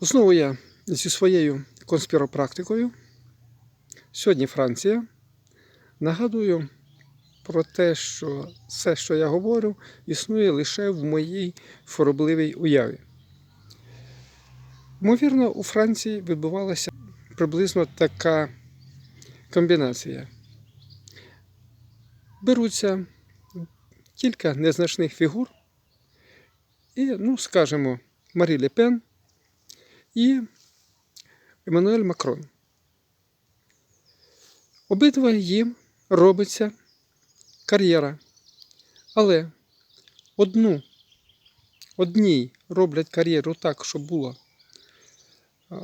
Знову я зі своєю конспіропрактикою. Сьогодні Франція. Нагадую про те, що все, що я говорю, існує лише в моїй хворобливій уяві. Ймовірно, у Франції відбувалася приблизно така комбінація. Беруться кілька незначних фігур, і, ну, скажімо, Марі Ле Пен і Еммануель Макрон. Обидва їм робиться кар'єра. Але одну, одній роблять кар'єру так, щоб було а,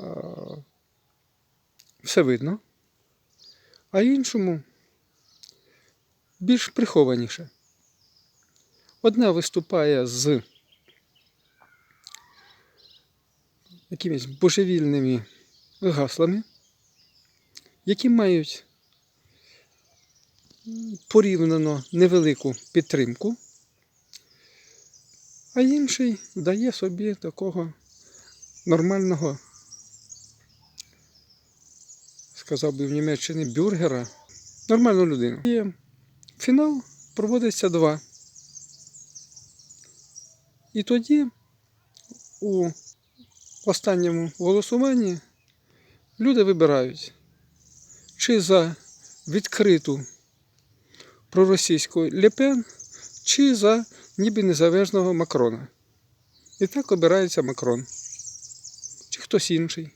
все видно, а іншому більш прихованіше. Одна виступає з якимись божевільними гаслами, які мають порівняно невелику підтримку, а інший дає собі такого нормального, сказав би в Німеччині, бюргера, нормальну людину. І фінал проводиться два. І тоді у останньому голосуванні люди вибирають, чи за відкриту проросійську Лепен, чи за ніби незалежного Макрона. І так обирається Макрон. Чи хтось інший.